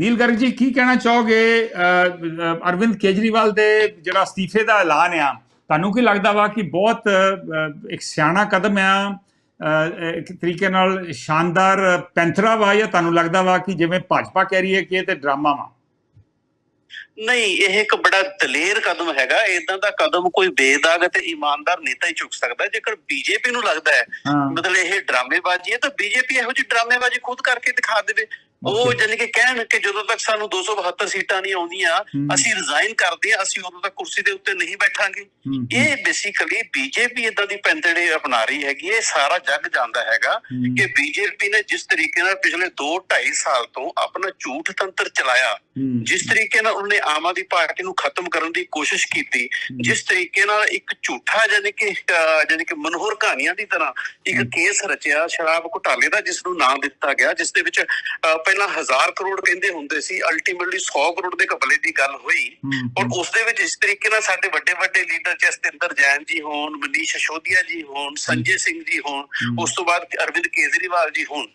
ਨੀਲ ਗਰਗ ਜੀ ਕੀ ਕਹਿਣਾ ਚਾਹੋਗੇ? ਅਰਵਿੰਦ ਕੇਜਰੀਵਾਲ ਦੇ ਜਿਹੜਾ ਅਸਤੀਫੇ ਦਾ ਐਲਾਨ ਆ ਤੁਹਾਨੂੰ ਕੀ ਲੱਗਦਾ ਵਾ ਕਿ ਬਹੁਤ ਇੱਕ ਸਿਆਣਾ ਕਦਮ ਆ ਇੱਕ ਤਰੀਕੇ ਨਾਲ ਸ਼ਾਨਦਾਰ ਪੈਂਥਰਾ ਵਾ ਜਾਂ ਤੁਹਾਨੂੰ ਲੱਗਦਾ ਵਾ ਕਿ ਜਿਵੇਂ ਭਾਜਪਾ ਕਹਿ ਰਹੀ ਹੈ ਕਿ ਇਹ ਤੇ ਡਰਾਮਾ ਵਾ? ਨਹੀਂ ਇਹ ਇੱਕ ਬੜਾ ਦਲੇਰ ਕਦਮ ਹੈਗਾ। ਇਦਾਂ ਦਾ ਕਦਮ ਕੋਈ ਬੇਦਾਗ ਅਤੇ ਇਮਾਨਦਾਰ ਨੇਤਾ ਹੀ ਚੁੱਕ ਸਕਦਾ। ਜੇਕਰ ਬੀਜੇਪੀ ਨੂੰ ਲੱਗਦਾ ਹਾਂ। ਮਤਲਬ ਇਹ ਡਰਾਮੇਬਾਜ਼ੀ ਹੈ ਤਾਂ ਬੀਜੇਪੀ ਇਹੋ ਜਿਹੀ ਡਰਾਮੇਬਾਜ਼ੀ ਖੁਦ ਕਰਕੇ ਦਿਖਾ ਦੇਵੇ। ਉਹ. ਜਾਨੀ ਕਿ ਕਹਿਣ ਕਿ ਜਦੋਂ ਤੱਕ ਸਾਨੂੰ 272 ਸੀਟਾਂ ਨਹੀਂ ਆਉਂਦੀਆਂ। ਅਸੀਂ ਰਿਜ਼ਾਈਨ ਕਰਦੇ ਹਾਂ ਅਸੀਂ ਉਦੋਂ ਤੱਕ ਕੁਰਸੀ ਦੇ ਉੱਤੇ ਨਹੀਂ ਬੈਠਾਂਗੇ ਇਹ ਬੇਸਿਕਲੀ ਬੀਜੇਪੀ ਇਦਾਂ ਦੀ ਪੈਂਤੜੇ ਅਪਣਾ ਰਹੀ ਹੈਗੀ। ਇਹ ਸਾਰਾ ਜੱਗ ਜਾਣਦਾ ਹੈਗਾ ਕਿ ਬੀਜੇਪੀ ਨੇ ਜਿਸ ਤਰੀਕੇ ਨਾਲ ਪਿਛਲੇ 2 2.5 ਸਾਲ ਤੋਂ ਆਪਣਾ ਝੂਠ ਤੰਤਰ ਚਲਾਇਆ ਜਿਸ ਤਰੀਕੇ ਨਾਲ ਉਹਨੇ ਆਮ ਆਦਮੀ ਪਾਰਟੀ ਨੂੰ ਖਤਮ ਕਰਨ ਦੀ ਕੋਸ਼ਿਸ਼ ਕੀਤੀ ਜਿਸ ਤਰੀਕੇ ਨਾਲ ਇੱਕ ਝੂਠਾ ਯਾਨੀ ਕਿ ਯਾਨੀ ਕਿ ਮਨੋਹਰ ਕਹਾਣੀਆਂ ਦੀ ਤਰ੍ਹਾਂ ਇੱਕ। ਕੇਸ ਰਚਿਆ ਸ਼ਰਾਬ ਘੁਟਾਲੇ ਦਾ ਜਿਸ ਨੂੰ ਨਾਮ ਦਿੱਤਾ ਗਿਆ ਜਿਸ ਦੇ ਵਿੱਚ ਪਹਿਲਾਂ 1000 ਕਰੋੜ ਕਹਿੰਦੇ ਹੁੰਦੇ ਸੀ ਅਲਟੀਮੇਟਲੀ 100 ਕਰੋੜ ਦੇ ਘਪਲੇ ਦੀ ਗੱਲ ਹੋਈ। ਔਰ ਉਸ ਦੇ ਵਿੱਚ ਇਸ ਤਰੀਕੇ ਨਾਲ ਸਾਡੇ ਵੱਡੇ ਵੱਡੇ ਲੀਡਰ ਜਸਤਿੰਦਰ ਜੈਨ ਜੀ ਹੋਣ ਮਨੀਸ਼ ਸ਼ੋਧਿਆ ਜੀ ਹੋਣ ਸੰਜੇ ਸਿੰਘ ਜੀ ਹੋਣ ਉਸ ਤੋਂ ਬਾਅਦ ਅਰਵਿੰਦ ਕੇਜਰੀਵਾਲ ਜੀ ਹੋਣ।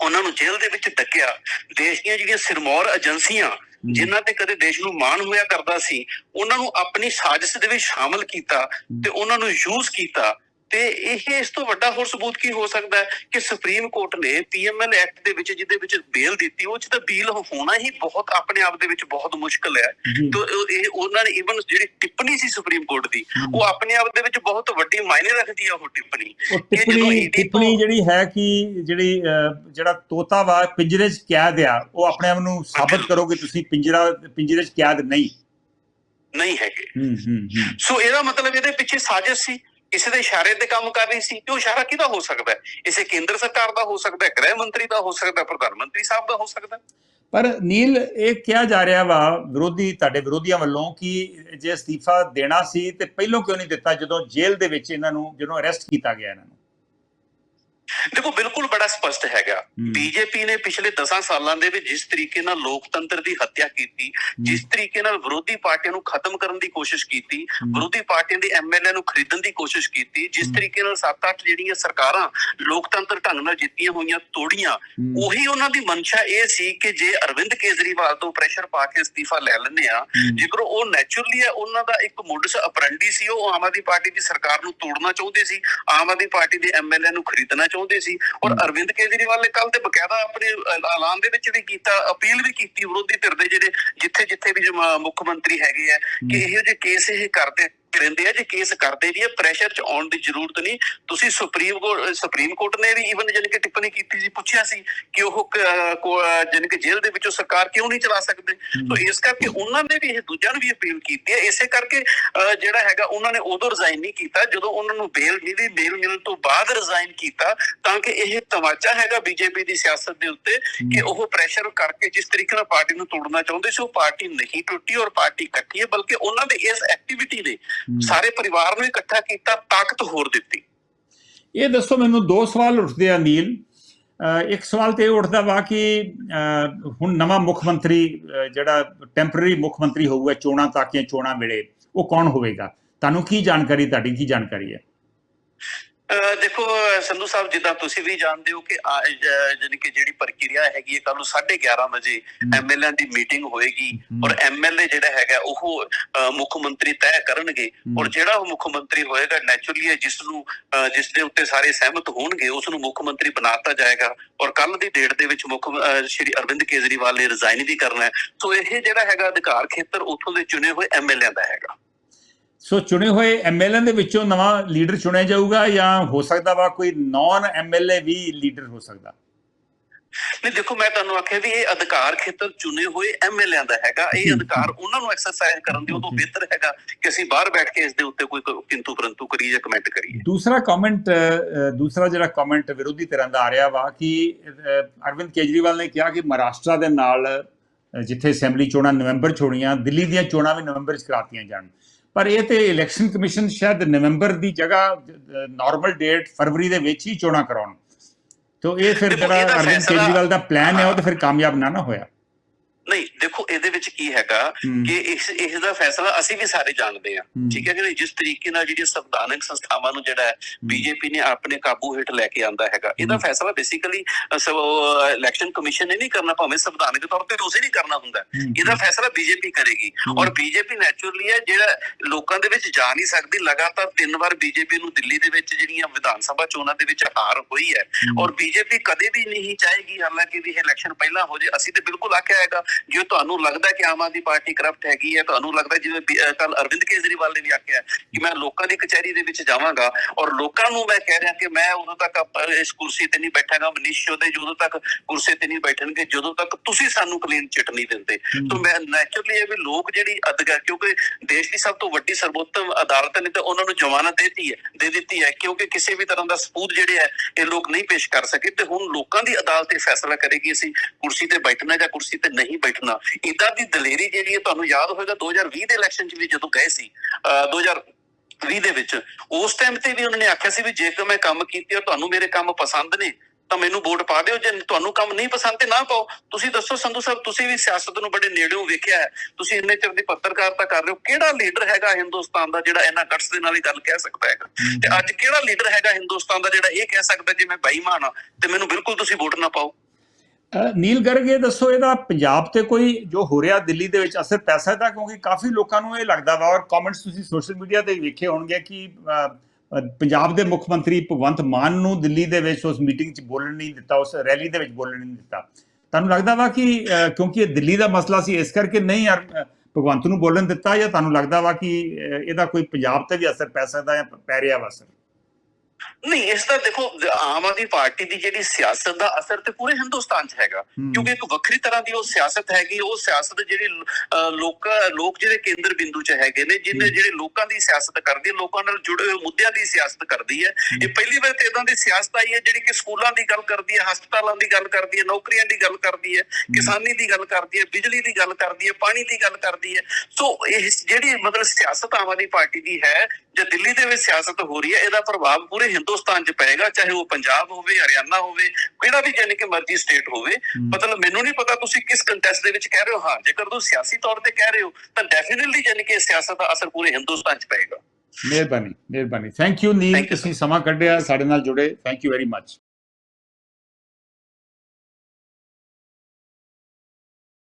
ਉਹਨਾਂ ਨੂੰ ਜੇਲ੍ਹ ਦੇ ਵਿੱਚ ਡੱਕਿਆ। ਦੇਸ਼ ਦੀਆਂ ਜਿਹੜੀਆਂ ਸਿਰਮੌਰ ਏਜੰਸੀਆਂ ਜਿਨ੍ਹਾਂ ਤੇ ਕਦੇ ਦੇਸ਼ ਨੂੰ ਮਾਣ ਹੋਇਆ ਕਰਦਾ ਸੀ ਉਹਨਾਂ ਨੂੰ ਆਪਣੀ ਸਾਜ਼ਿਸ਼ ਦੇ ਵਿੱਚ ਸ਼ਾਮਲ ਕੀਤਾ ਤੇ ਉਹਨਾਂ ਨੂੰ ਯੂਜ਼ ਕੀਤਾ। ਤੇ ਇਹ ਇਸ ਤੋਂ ਵੱਡਾ ਹੋਰ ਸਬੂਤ ਕੀ ਹੋ ਸਕਦਾ ਹੈ ਕਿ ਸੁਪਰੀਮ ਕੋਰਟ ਨੇ ਪੀਐਮਐਲ ਐਕਟ ਦੇ ਵਿੱਚ ਜਿਹਦੇ ਵਿੱਚ ਬੇਲ ਦਿੱਤੀ ਉਹ ਚ ਤਾਂ ਬੇਲ ਹੋਣਾ ਹੀ ਬਹੁਤ ਆਪਣੇ ਆਪ ਦੇ ਵਿੱਚ ਬਹੁਤ ਮੁਸ਼ਕਲ ਹੈ। ਤੋ ਇਹ ਉਹਨਾਂ ਨੇ ਇਵਨ ਜਿਹੜੀ ਟਿੱਪਣੀ ਸੀ ਸੁਪਰੀਮ ਕੋਰਟ ਦੀ। ਉਹ ਆਪਣੇ ਆਪ ਦੇ ਵਿੱਚ ਬਹੁਤ ਵੱਡੀ ਮਾਇਨੇ ਰੱਖਦੀ ਆ ਉਹ ਟਿੱਪਣੀ। ਟਿੱਪਣੀ ਟਿੱਪਣੀ ਜਿਹੜੀ ਹੈ ਕਿ ਜਿਹੜੀ ਜਿਹੜਾ ਤੋਤਾ ਵਾ ਪਿੰਜਰੇ 'ਚ ਕੈਦ ਆ ਉਹ ਆਪਣੇ ਆਪ ਨੂੰ ਸਾਬਤ ਕਰੋ ਕਿ ਤੁਸੀਂ ਪਿੰਜਰਾ ਪਿੰਜਰੇ 'ਚ ਕੈਦ ਨਹੀਂ। ਨਹੀਂ ਹੈਗੇ। ਹੂੰ ਹੂੰ ਹੂੰ। ਸੋ ਇਹਦਾ ਮਤਲਬ ਇਹਦੇ ਪਿੱਛੇ ਸਾਜ਼ਿਸ਼ ਸੀ। ਕਿਸੇ ਦੇ ਇਸ਼ਾਰੇ ਤੇ ਕੰਮ ਕਰ ਰਹੀ ਸੀ, ਤੇ ਉਹ ਇਸ਼ਾਰਾ ਕਿਹਦਾ ਹੋ ਸਕਦਾ ਹੈ? ਇਸੇ ਕੇਂਦਰ ਸਰਕਾਰ ਦਾ ਹੋ ਸਕਦਾ ਹੈ, ਗ੍ਰਹਿ ਮੰਤਰੀ ਦਾ ਹੋ ਸਕਦਾ ਹੈ, ਪ੍ਰਧਾਨ ਮੰਤਰੀ ਸਾਹਿਬ ਦਾ ਹੋ ਸਕਦਾ ਹੈ? ਪਰ ਨੀਲ, ਇਹ ਕਿਹਾ ਜਾ ਰਿਹਾ ਵਾ ਵਿਰੋਧੀ, ਤੁਹਾਡੇ ਵਿਰੋਧੀਆਂ ਵੱਲੋਂ ਕਿ ਜੇ ਅਸਤੀਫਾ ਦੇਣਾ ਸੀ ਤੇ ਪਹਿਲਾਂ ਕਿਉਂ ਨਹੀਂ ਦਿੱਤਾ ਜਦੋਂ ਜੇਲ੍ਹ ਦੇ ਵਿੱਚ ਇਹਨਾਂ ਨੂੰ ਜਦੋਂ ਅਰੈਸਟ ਕੀਤਾ ਗਿਆ ਇਹਨਾਂ ਨੂੰ? ਦੇਖੋ ਬਿਲਕੁਲ ਬੜਾ ਸਪਸ਼ਟ ਹੈਗਾ। ਬੀਜੇਪੀ ਨੇ ਪਿਛਲੇ 10 ਸਾਲਾਂ ਦੇ ਵਿੱਚ ਜਿਸ ਤਰੀਕੇ ਨਾਲ ਲੋਕਤੰਤਰ ਦੀ ਹੱਤਿਆ ਕੀਤੀ ਜਿਸ ਤਰੀਕੇ ਨਾਲ ਵਿਰੋਧੀ ਪਾਰਟੀਆਂ ਨੂੰ ਖਤਮ ਕਰਨ ਦੀ ਕੋਸ਼ਿਸ਼ ਕੀਤੀ ਵਿਰੋਧੀ ਪਾਰਟੀਆਂ ਦੇ ਐਮਐਲਏ ਨੂੰ ਖਰੀਦਣ ਦੀ ਕੋਸ਼ਿਸ਼ ਕੀਤੀ ਜਿਸ। ਤਰੀਕੇ ਨਾਲ 7-8 ਜਿਹੜੀਆਂ ਸਰਕਾਰਾਂ ਲੋਕਤੰਤਰ ਢੰਗ ਨਾਲ ਜਿੱਤੀਆਂ ਹੋਈਆਂ ਤੋੜੀਆਂ ਉਹੀ ਉਹਨਾਂ ਦੀ ਮਨਸ਼ਾ ਇਹ ਸੀ ਕਿ ਜੇ ਅਰਵਿੰਦ ਕੇਜਰੀਵਾਲ ਤੋਂ ਪ੍ਰੈਸ਼ਰ ਪਾ ਕੇ ਅਸਤੀਫਾ ਲੈ ਲੈਂਦੇ ਆ ਜੇਕਰ ਉਹ ਨੈਚੁਰਲੀ ਹੈ ਉਹਨਾਂ ਦਾ ਇੱਕ ਮੋਡਸ ਅਪਰੈਂਡੀ ਸੀ ਉਹ ਆਮ ਆਦਮੀ ਪਾਰਟੀ ਦੀ ਸਰਕਾਰ ਨੂੰ ਤੋੜਨਾ ਚਾਹੁੰਦੇ ਸੀ ਆਮ ਆਦਮੀ ਪਾਰਟੀ ਦੇ ਐਮਐਲਏ ਨੂੰ ਖਰੀਦਣਾ ਚਾਹੁੰਦੇ ਸੀ ਔਰ। ਅਰਵਿੰਦ ਕੇਜਰੀਵਾਲ ਨੇ ਕੱਲ ਤੇ ਬਕਾਇਦਾ ਆਪਣੇ ਐਲਾਨ ਦੇ ਵਿੱਚ ਵੀ ਕੀਤਾ ਅਪੀਲ ਵੀ ਕੀਤੀ ਵਿਰੋਧੀ ਧਿਰ ਦੇ ਜਿਹੜੇ ਜਿੱਥੇ ਜਿੱਥੇ ਵੀ ਮੁੱਖ ਮੰਤਰੀ ਹੈਗੇ ਆ ਕਿ ਇਹੋ ਜਿਹੇ ਕੇਸ ਇਹ ਕਰਦੇ ਰਹਿੰਦੇ ਆ ਜੇ ਕੇਸ ਕਰਦੇ ਜੀ ਪ੍ਰੈਸ਼ਰ ਚ ਆਉਣ ਦੀ ਜ਼ਰੂਰਤ ਨਹੀਂ ਤੁਸੀਂ ਸੁਪਰੀਮ ਕੋਰਟ ਸੁਪਰੀਮ ਕੋਰਟ ਨੇ ਵੀ ਈਵਨ ਜਾਨੀ ਕਿ ਟਿੱਪਣੀ ਕੀਤੀ ਸੀ ਪੁੱਛਿਆ ਸੀ ਕਿ ਉਹ ਕ- ਕੋ- ਜੇਲ੍ਹ ਦੇ ਵਿੱਚੋਂ ਸਰਕਾਰ ਕਿਉਂ ਨਹੀਂ ਚਲਾ ਸਕਦੇ। ਸੋ ਇਸ ਕਰਕੇ ਉਹਨਾਂ ਨੇ ਵੀ ਇਹ ਦੂਜਿਆਂ ਨੂੰ ਵੀ ਅਪੀਲ ਕੀਤੀ ਹੈ ਇਸੇ ਕਰਕੇ ਜਿਹੜਾ ਹੈਗਾ ਉਹਨਾਂ ਨੇ ਉਦੋਂ ਰਿਜ਼ਾਈਨ ਨਹੀਂ ਕੀਤਾ ਜਦੋਂ ਉਹਨਾਂ ਨੂੰ ਬੇਲ ਮਿਲੀ ਬੇਲ ਮਿਲਣ ਤੋਂ ਬਾਅਦ ਰਿਜ਼ਾਈਨ ਕੀਤਾ ਤਾਂ ਕਿ ਇਹ ਤਮਾਚਾ ਹੈਗਾ ਬੀਜੇਪੀ ਦੀ ਸਿਆਸਤ ਦੇ ਉੱਤੇ ਕਿ ਉਹ ਪ੍ਰੈਸ਼ਰ ਕਰਕੇ ਜਿਸ ਤਰੀਕੇ ਨਾਲ ਪਾਰਟੀ ਨੂੰ ਤੋੜਨਾ ਚਾਹੁੰਦੇ ਸੀ ਉਹ ਪਾਰਟੀ ਨਹੀਂ ਟੁੱਟੀ ਔਰ ਪਾਰਟੀ ਇਕੱਠੀ ਹੈ ਬਲਕਿ ਉਹਨਾਂ ਦੇ ਇਸ ਐਕਟੀਵਿਟੀ ਹੂੰ। ਸਾਰੇ ਪਰਿਵਾਰ ਨੂੰ ਇਕੱਠਾ ਕੀਤਾ ਤਾਕਤ ਹੋਰ ਦਿੱਤੀ। ਇਹ ਦੱਸੋ ਮੈਨੂੰ ਦੋ ਸਵਾਲ ਉੱਠਦੇ ਆ ਨੀਲ ਅ, ਇੱਕ ਸਵਾਲ ਤੇ ਉੱਠਦਾ ਵਾ ਕਿ ਹੁਣ ਨਵਾਂ ਮੁੱਖ ਮੰਤਰੀ ਜਿਹੜਾ ਟੈਂਪਰੇਰੀ ਮੁੱਖ ਮੰਤਰੀ ਹੋਊਗਾ ਚੋਣਾਂ ਤਾਕੀਆਂ ਚੋਣਾਂ ਵੇਲੇ ਉਹ ਕੌਣ ਹੋਵੇਗਾ? ਤੁਹਾਨੂੰ ਕੀ ਜਾਣਕਾਰੀ ਤੁਹਾਡੀ ਕੀ ਜਾਣਕਾਰੀ ਹੈ? ਦੇਖੋ ਸੰਧੂ ਸਾਹਿਬ ਜਿੱਦਾਂ ਤੁਸੀਂ ਵੀ ਜਾਣਦੇ ਹੋ ਕਿ ਆ- ਜ- ਜਾਣੀ ਕਿ ਜਿਹੜੀ ਪ੍ਰਕਿਰਿਆ ਹੈਗੀ ਹੈ ਕੱਲ ਨੂੰ 11:30 ਵਜੇ। ਐਮਐਲਏ ਦੀ ਮੀਟਿੰਗ ਹੋਏਗੀ। ਔਰ ਐਮਐਲਏ ਜਿਹੜਾ ਹੈਗਾ ਉਹ ਮੁੱਖ ਮੰਤਰੀ ਤੈਅ ਕਰਨਗੇ। ਔਰ ਜਿਹੜਾ ਉਹ ਮੁੱਖ ਮੰਤਰੀ ਹੋਏਗਾ ਨੈਚੁਰਲੀ ਜਿਸ ਨੂੰ ਜਿਸ ਦੇ ਉੱਤੇ ਸਾਰੇ ਸਹਿਮਤ ਹੋਣਗੇ ਉਸ ਨੂੰ ਮੁੱਖ ਮੰਤਰੀ ਬਣਾਤਾ ਜਾਏਗਾ ਔਰ ਕੱਲ ਦੀ ਡੇਟ ਦੇ ਵਿੱਚ ਮੁੱਖ ਸ਼੍ਰੀ ਅਰਵਿੰਦ ਕੇਜਰੀਵਾਲ ਨੇ ਰਿਜ਼ਾਈਨ ਵੀ ਕਰਨਾ ਹੈ ਸੋ ਇਹ ਜਿਹੜਾ ਹੈਗਾ ਅਧਿਕਾਰ ਖੇਤਰ ਉੱਥੋਂ ਦੇ ਚੁਣੇ ਹੋਏ ਐਮਐਲਏ ਦਾ ਹੈਗਾ ਸੋ ਚੁਣੇ ਹੋਏ ਐਮਐਲਏ ਦੇ ਵਿੱਚੋਂ ਨਵਾਂ ਲੀਡਰ ਚੁਣਿਆ ਜਾਊਗਾ ਜਾਂ ਹੋ ਸਕਦਾ ਵਾ ਕੋਈ ਨਾਨ ਐਮਐਲਏ ਵੀ ਲੀਡਰ ਹੋ ਸਕਦਾ? ਨਹੀਂ ਦੇਖੋ ਮੈਂ ਤੁਹਾਨੂੰ ਆਖਿਆ ਵੀ ਇਹ ਅਧਿਕਾਰ ਖੇਤਰ ਚੁਣੇ ਹੋਏ ਐਮਐਲਏ ਦਾ ਹੈਗਾ। ਇਹ। ਅਧਿਕਾਰ ਉਹਨਾਂ ਨੂੰ ਐਕਸਰਸਾਈਜ਼ ਕਰਨ ਦੀ ਉਦੋਂ ਬਿਹਤਰ ਹੈਗਾ ਕਿ ਅਸੀਂ ਬਾਹਰ ਬੈਠ ਕੇ ਇਸ ਦੇ ਉੱਤੇ ਕੋਈ ਕਿੰਤੂ ਪਰੰਤੂ ਕਰੀਏ ਜਾਂ ਕਮੈਂਟ ਕਰੀਏ। ਦੂਸਰਾ ਕਮੈਂਟ ਦੂਸਰਾ ਜਿਹੜਾ ਕਮੈਂਟ ਵਿਰੋਧੀ ਧਿਰਾਂ ਦਾ ਆ ਰਿਹਾ ਵਾ ਕਿ ਅਰਵਿੰਦ ਕੇਜਰੀਵਾਲ ਨੇ ਕਿਹਾ ਕਿ ਮਹਾਰਾਸ਼ਟਰ ਦੇ ਨਾਲ ਜਿੱਥੇ ਅਸੈਂਬਲੀ ਚੋਣਾਂ ਨਵੰਬਰ 'ਚ ਹੋਣੀਆਂ ਦਿੱਲੀ ਦੀਆਂ ਚੋਣਾਂ ਵੀ ਨਵੰਬਰ 'ਚ ਕਰਾਤੀਆਂ ਜਾਣ। ਪਰ ਇਹ ਤੇ ਇਲੈਕਸ਼ਨ ਕਮਿਸ਼ਨ ਸ਼ਾਇਦ ਨਵੰਬਰ ਦੀ ਜਗ੍ਹਾ ਨਾਰਮਲ ਡੇਟ ਫਰਵਰੀ ਦੇ ਵਿੱਚ ਹੀ ਚੋਣਾਂ ਕਰਾਉਣ। ਤੋ ਇਹ ਫਿਰ ਜਿਹੜਾ ਅਰਵਿੰਦ ਕੇਜਰੀਵਾਲ ਦਾ ਪਲਾਨ ਹੈ ਉਹ ਤਾਂ ਫਿਰ ਕਾਮਯਾਬ ਨਾ ਨਾ ਹੋਇਆ। ਨਹੀਂ ਦੇਖੋ ਇਹਦੇ ਵਿੱਚ ਕੀ ਹੈਗਾ ਕਿ ਇਸ ਇਸ ਦਾ ਫੈਸਲਾ ਅਸੀਂ ਵੀ ਸਾਰੇ ਜਾਣਦੇ ਹਮ, ਠੀਕ ਹੈ ਕਿ ਨਹੀਂ? ਜਿਸ ਤਰੀਕੇ ਨਾਲ ਜਿਹੜੀਆਂ ਸੰਵਿਧਾਨਕ ਸੰਸਥਾਵਾਂ ਨੂੰ ਜਿਹੜਾ ਬੀਜੇਪੀ ਨੇ ਆਪਣੇ ਕਾਬੂ ਹੇਠ ਲੈ ਕੇ ਆਂਦਾ ਹੈਗਾ ਇਹਦਾ। ਫੈਸਲਾ ਬੇਸਿਕਲੀ ਇਲੈਕਸ਼ਨ ਕਮਿਸ਼ਨ ਨੇ ਨਹੀਂ ਕਰਨਾ ਭਾਵੇਂ ਸੰਵਿਧਾਨਕ ਤੌਰ ਤੇ ਉਸੇ ਨਹੀਂ ਕਰਨਾ ਹੁੰਦਾ। ਇਹਦਾ ਫੈਸਲਾ ਬੀਜੇਪੀ ਕਰੇਗੀ। ਔਰ ਬੀਜੇਪੀ ਨੈਚੁਰਲੀ ਹੈ ਜਿਹੜਾ ਲੋਕਾਂ ਦੇ ਵਿੱਚ ਜਾ ਨਹੀਂ ਸਕਦੀ ਲਗਾਤਾਰ ਤਿੰਨ ਵਾਰ ਬੀਜੇਪੀ ਨੂੰ ਦਿੱਲੀ ਦੇ ਵਿੱਚ ਜਿਹੜੀਆਂ ਵਿਧਾਨ ਸਭਾ ਚੋਣਾਂ ਦੇ ਵਿੱਚ ਹਾਰ ਹੋਈ ਹੈ ਔਰ ਬੀਜੇਪੀ ਕਦੇ ਵੀ ਨਹੀਂ ਚਾਹੇਗੀ ਹਾਲਾਂਕਿ ਵੀ ਇਹ ਇਲੈਕਸ਼ਨ ਪਹਿਲਾਂ ਹੋ ਜੇ ਅਸੀਂ ਤੇ ਬਿਲਕੁਲ ਆਖਿਆ ਹੈਗਾ ਜੇ ਤੁਹਾਨੂੰ ਲੱਗਦਾ ਕਿ ਆਮ ਆਦਮੀ ਪਾਰਟੀ ਕਰਪਟ ਹੈਗੀ ਹੈ ਤੁਹਾਨੂੰ ਲੱਗਦਾ ਜਿਵੇਂ ਕੱਲ ਅਰਵਿੰਦ ਕੇਜਰੀਵਾਲ ਨੇ ਵੀ ਆਖਿਆ ਕਿ ਮੈਂ ਲੋਕਾਂ ਦੀ ਕਚਹਿਰੀ ਦੇ ਵਿੱਚ ਜਾਵਾਂਗਾ ਔਰ ਲੋਕਾਂ ਨੂੰ ਮੈਂ ਕਹਿ ਰਿਹਾ ਕਿ ਮੈਂ ਉਦੋਂ ਤੱਕ ਇਸ ਕੁਰਸੀ ਤੇ ਨਹੀਂ ਬੈਠਾਂਗਾ ਮਨੀਸ਼ ਚੌਧਰੀ ਜਦੋਂ ਤੱਕ ਕੁਰਸੀ ਤੇ ਨਹੀਂ ਬੈਠਣਗੇ ਜਦੋਂ ਤੱਕ ਤੁਸੀਂ ਸਾਨੂੰ ਕਲੀਨ ਚਿੱਟ ਨਹੀਂ ਦਿੰਦੇ। ਤਾਂ ਮੈਂ ਨੈਚੁਰਲੀ ਇਹ ਵੀ ਲੋਕ ਜਿਹੜੀ ਅਧਿਕਾਰ ਕਿਉਂਕਿ ਦੇਸ਼ ਦੀ ਸਭ ਤੋਂ ਵੱਡੀ ਸਰਵੋਤਮ ਅਦਾਲਤ ਨੇ ਤੇ ਉਹਨਾਂ ਨੂੰ ਜ਼ਮਾਨਤ ਦੇਤੀ ਹੈ ਦੇ ਦਿੱਤੀ ਹੈ ਕਿਉਂਕਿ ਕਿਸੇ ਵੀ ਤਰ੍ਹਾਂ ਦਾ ਸਬੂਤ ਜਿਹੜੇ ਹੈ ਇਹ ਲੋਕ ਨਹੀਂ ਪੇਸ਼ ਕਰ ਸਕੇ ਤੇ ਹੁਣ ਲੋਕਾਂ ਦੀ ਅਦਾਲਤ ਇਹ ਫੈਸਲਾ ਕਰੇਗੀ ਅਸੀਂ ਕੁਰਸੀ ਤੇ ਬੈਠਣਾ ਜਾਂ ਕੁਰਸੀ ਤੇ ਨਹੀਂ ਬੈਠਣਾ। ਇਦਾਂ ਦੀ ਦਲੇਰੀ ਜਿਹੜੀ ਹੈ ਤੁਹਾਨੂੰ ਯਾਦ ਹੋਵੇਗਾ 2020 ਦੇ ਇਲੈਕਸ਼ਨ 'ਚ ਵੀ ਜਦੋਂ ਗਏ ਸੀ ਅਹ 2020 ਦੇ ਵਿੱਚ ਉਸ ਟਾਈਮ ਤੇ ਵੀ ਉਹਨਾਂ ਨੇ ਆਖਿਆ ਸੀ ਵੀ ਜੇਕਰ ਮੈਂ ਕੰਮ ਕੀਤੇ ਔਰ ਤੁਹਾਨੂੰ ਮੇਰੇ ਕੰਮ ਪਸੰਦ ਨੇ ਤਾਂ ਮੈਨੂੰ ਵੋਟ ਪਾ ਦਿਓ। ਜੇ ਤੁਹਾਨੂੰ ਕੰਮ ਨਹੀਂ ਪਸੰਦ ਤੇ ਨਾ ਪਾਓ। ਤੁਸੀਂ ਦੱਸੋ ਸੰਧੂ ਸਾਹਿਬ ਤੁਸੀਂ ਵੀ ਸਿਆਸਤ ਨੂੰ ਬੜੇ ਨੇੜਿਓਂ ਵੇਖਿਆ ਹੈ। ਤੁਸੀਂ ਇੰਨੇ ਚਿਰ ਦੀ ਪੱਤਰਕਾਰਤਾ ਕਰ ਰਹੇ ਹੋ। ਕਿਹੜਾ ਲੀਡਰ ਹੈਗਾ ਹਿੰਦੁਸਤਾਨ ਦਾ ਜਿਹੜਾ ਇਹਨਾਂ ਗਟਸ ਦੇ ਨਾਲ ਇਹ ਗੱਲ ਕਹਿ ਸਕਦਾ ਹੈਗਾ? ਤੇ ਅੱਜ ਕਿਹੜਾ ਲੀਡਰ ਹੈਗਾ ਹਿੰਦੁਸਤਾਨ ਦਾ ਜਿਹੜਾ ਇਹ ਕਹਿ ਸਕਦਾ ਜੇ ਮੈਂ ਬੇਈਮਾਨ ਆ ਤੇ ਮੈਨੂੰ ਬਿਲਕੁਲ ਤੁਸੀਂ ਵੋਟ ਨਾ ਪਾਓ। ਨੀਲ ਗਰਗ, ਇਹ ਦੱਸੋ, ਇਹਦਾ ਪੰਜਾਬ ਤੇ ਕੋਈ ਜੋ ਹੋ ਰਿਹਾ ਦਿੱਲੀ ਦੇ ਵਿੱਚ ਅਸਰ ਪੈ ਸਕਦਾ ਕਿਉਂਕਿ ਕਾਫੀ ਲੋਕਾਂ ਨੂੰ ਇਹ ਲੱਗਦਾ ਵਾ ਔਰ ਕਮੈਂਟਸ ਤੁਸੀਂ ਸੋਸ਼ਲ ਮੀਡੀਆ ਤੇ ਵੇਖੇ ਹੋਣਗੇ ਕਿ ਪੰਜਾਬ ਦੇ ਮੁੱਖ ਮੰਤਰੀ ਭਗਵੰਤ ਮਾਨ ਨੂੰ ਦਿੱਲੀ ਦੇ ਵਿੱਚ ਉਸ ਮੀਟਿੰਗ 'ਚ ਬੋਲਣ ਨਹੀਂ ਦਿੱਤਾ, ਉਸ ਰੈਲੀ ਦੇ ਵਿੱਚ ਬੋਲਣ ਨਹੀਂ ਦਿੱਤਾ। ਤੁਹਾਨੂੰ ਲੱਗਦਾ ਵਾ ਕਿ ਕਿਉਂਕਿ ਇਹ ਦਿੱਲੀ ਦਾ ਮਸਲਾ ਸੀ, ਇਸ ਕਰਕੇ ਨਹੀਂ ਭਗਵੰਤ ਨੂੰ ਬੋਲਣ ਦਿੱਤਾ ਜਾਂ ਤੁਹਾਨੂੰ ਲੱਗਦਾ ਵਾ ਕਿ ਇਹਦਾ ਕੋਈ ਪੰਜਾਬ ਤੇ ਵੀ ਅਸਰ ਪੈ ਸਕਦਾ ਜਾਂ ਪੈ ਰਿਹਾ ਵਾ ਅਸਰ? ਨਹੀਂ ਇਸ ਦਾ ਦੇਖੋ ਆਮ ਆਦਮੀ ਪਾਰਟੀ ਦੀ ਜਿਹੜੀ ਸਿਆਸਤ ਦਾ ਅਸਰ ਤੇ ਪੂਰੇ ਹਿੰਦੁਸਤਾਨ 'ਚ ਹੈਗਾ। ਕਿਉਂਕਿ ਇੱਕ ਵੱਖਰੀ ਤਰ੍ਹਾਂ ਦੀ ਉਹ ਸਿਆਸਤ ਹੈਗੀ ਉਹ ਸਿਆਸਤ ਜਿਹੜੀ ਲੋਕ ਲੋਕ ਜਿਹੜੇ ਕੇਂਦਰ ਬਿੰਦੂ 'ਚ ਹੈਗੇ ਨੇ ਜਿਹਨੇ। ਜਿਹੜੇ ਲੋਕਾਂ ਦੀ ਸਿਆਸਤ ਕਰਦੀ ਹੈ ਲੋਕਾਂ ਨਾਲ ਜੁੜੇ ਹੋਏ ਮੁੱਦਿਆਂ ਦੀ ਸਿਆਸਤ ਕਰਦੀ ਹੈ। ਇਹ ਪਹਿਲੀ ਵਾਰ ਤੇ ਇਦਾਂ ਦੀ ਸਿਆਸਤ ਆਈ ਹੈ ਜਿਹੜੀ ਕਿ ਸਕੂਲਾਂ ਦੀ ਗੱਲ ਕਰਦੀ ਹੈ ਹਸਪਤਾਲਾਂ ਦੀ ਗੱਲ ਕਰਦੀ ਹੈ ਨੌਕਰੀਆਂ ਦੀ ਗੱਲ ਕਰਦੀ ਹੈ ਕਿਸਾਨੀ ਦੀ ਗੱਲ ਕਰਦੀ ਹੈ ਬਿਜਲੀ ਦੀ ਗੱਲ ਕਰਦੀ ਹੈ ਪਾਣੀ ਦੀ ਗੱਲ ਕਰਦੀ ਹੈ। ਸੋ ਇਹ ਜਿਹੜੀ ਮਤਲਬ ਸਿਆਸਤ ਆਮ ਆਦਮੀ ਪਾਰਟੀ ਦੀ ਹੈ ਜੇ ਦਿੱਲੀ ਦੇ ਵਿੱਚ ਸਿਆਸਤ ਹੋ ਰਹੀ ਹੈ ਇਹਦਾ ਪ੍ਰਭਾਵ ਪੂਰੇ ਹਿੰਦੁਸਤਾਨ 'ਚ ਪਏਗਾ ਚਾਹੇ ਉਹ ਪੰਜਾਬ ਹੋਵੇ ਹਰਿਆਣਾ ਹੋਵੇ ਕਿਹੜਾ ਵੀ ਜਾਨੀ ਕਿ ਮਰਜ਼ੀ ਸਟੇਟ ਹੋਵੇ। ਮਤਲਬ ਮੈਨੂੰ ਨਹੀਂ ਪਤਾ ਤੁਸੀਂ ਕਿਸ ਕੰਟੈਸਟ ਦੇ ਵਿੱਚ ਕਹਿ ਰਹੇ ਹੋ। ਹਾਂ ਜੇਕਰ ਤੁਸੀਂ ਸਿਆਸੀ ਤੌਰ ਤੇ ਕਹਿ ਰਹੇ ਹੋ ਤਾਂ ਡੈਫੀਨਿਟਲੀ ਜਾਨੀ ਕਿ ਸਿਆਸਤ ਦਾ ਅਸਰ ਪੂਰੇ ਹਿੰਦੁਸਤਾਨ 'ਚ ਪਏਗਾ। ਮਿਹਰਬਾਨੀ ਮਿਹਰਬਾਨੀ। ਥੈਂਕ ਯੂ ਨੀਲ ਤੁਸੀਂ ਸਮਾਂ ਕੱਢਿਆ ਸਾਡੇ ਨਾਲ ਜੁੜੇ। Thank you very much